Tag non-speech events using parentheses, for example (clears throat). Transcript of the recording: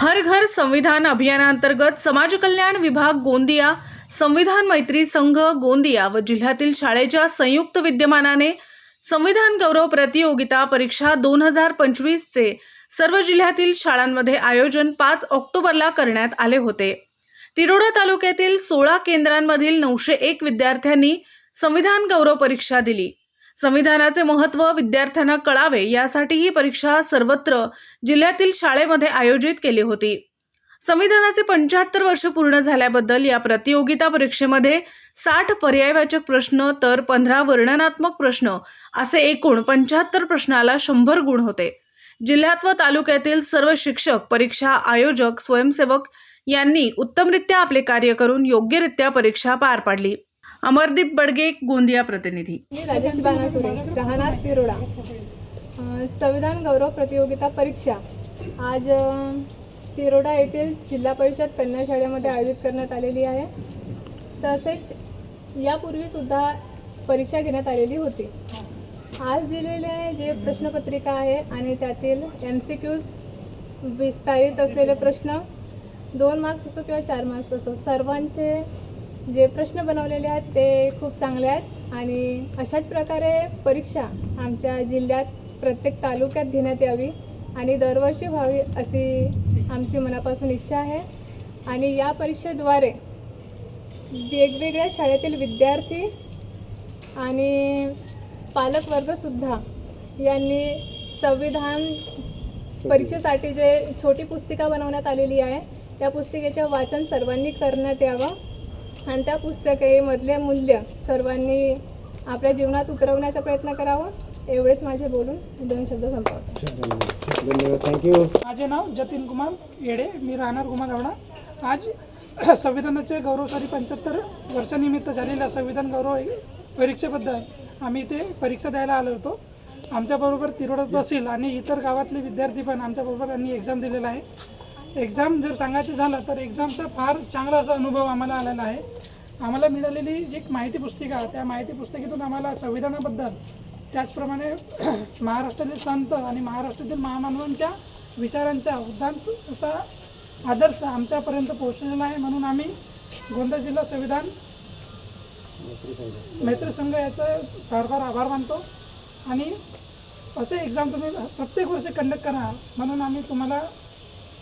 हर घर संविधान अभियानांतर्गत समाज कल्याण विभाग गोंदिया संविधान मैत्री संघ गोंदिया व जिल्ह्यातील शाळेच्या संयुक्त विद्यमानाने संविधान गौरव प्रतियोगिता परीक्षा दोन हजार पंचवीसचे सर्व जिल्ह्यातील शाळांमध्ये आयोजन पाच ऑक्टोबरला करण्यात आले होते. तिरोडा तालुक्यातील सोळा केंद्रांमधील नऊशे एक विद्यार्थ्यांनी संविधान गौरव परीक्षा दिली. संविधानाचे महत्त्व विद्यार्थ्यांना कळावे यासाठी ही परीक्षा सर्वत्र जिल्ह्यातील शाळेमध्ये आयोजित केली होती. संविधानाचे पंच्याहत्तर वर्ष पूर्ण झाल्याबद्दल या प्रतियोगिता परीक्षेमध्ये साठ पर्यायवाचक प्रश्न तर पंधरा वर्णनात्मक प्रश्न असे एकूण पंच्याहत्तर प्रश्नाला शंभर गुण होते. जिल्ह्यात व तालुक्यातील सर्व शिक्षक परीक्षा आयोजक स्वयंसेवक यांनी उत्तमरित्या आपले कार्य करून योग्यरित्या परीक्षा पार पाडली. अमरदीप बडगे गोंदिया प्रतिनिधी. राजेश बानासुरे राहणार तिरोडा. संविधान गौरव प्रतियोगिता परीक्षा. आज तिरोडा येथील जिल्हा परिषद कन्या शाळेमध्ये आयोजित करण्यात आलेली आहे. तसेच यापूर्वीसुद्धा परीक्षा घेण्यात आलेली होती. आज दिलेले जे प्रश्नपत्रिका आहे आणि त्यातील एम सी क्यूज विस्तारित असलेले प्रश्न दोन मार्क्स असो किंवा चार मार्क्स असो सर्वांचे जे प्रश्न बनवलेले आहेत ते खूप चांगले आहेत आणि अशाच प्रकारे परीक्षा आमच्या जिल्ह्यात प्रत्येक तालुक्यात घेण्यात यावी आणि दरवर्षी व्हावी अशी आमची मनापासून इच्छा आहे. आणि या परीक्षेद्वारे वेगवेगळ्या शाळेतील विद्यार्थी आणि पालकवर्गसुद्धा यांनी संविधान परीक्षेसाठी जे छोटी पुस्तिका बनवण्यात आलेली आहे त्या पुस्तिकेचे वाचन सर्वांनी करण्यात यावं. आणि त्या पुस्तकेमधले मूल्य सर्वांनी आपल्या जीवनात उतरवण्याचा प्रयत्न करावा एवढेच माझे बोलून दोन शब्द संपवतो. धन्यवाद. थँक्यू माझे नाव जतीन कुमार येडे मी राहणार गुमागावडा आज (clears throat) संविधानाचे गौरवशाली पंच्याहत्तर वर्षानिमित्त झालेल्या संविधान गौरव परीक्षेबद्दल आम्ही इथे परीक्षा द्यायला आलो होतो. आमच्याबरोबर तिरोडा तहसील आणि इतर गावातले विद्यार्थी पण आमच्याबरोबर यांनी एक्झाम दिलेला आहे. एक्झाम जर सांगायचं झालं तर एक्झामचा फार चांगला असा अनुभव आम्हाला आलेला आहे. आम्हाला मिळालेली जी एक माहिती पुस्तिका त्या माहिती पुस्तिकेतून आम्हाला संविधानाबद्दल त्याचप्रमाणे (clears throat) महाराष्ट्रातील संत आणि महाराष्ट्रातील महामानवांच्या विचारांचा उद्दांत असा आदर्श आमच्यापर्यंत पोहोचलेला आहे म्हणून आम्ही गोंदा जिल्हा संविधान मैत्री संघ याचा फार फार आभार मानतो. आणि असे एक्झाम तुम्ही प्रत्येक वर्षी कंडक्ट करा म्हणून आम्ही तुम्हाला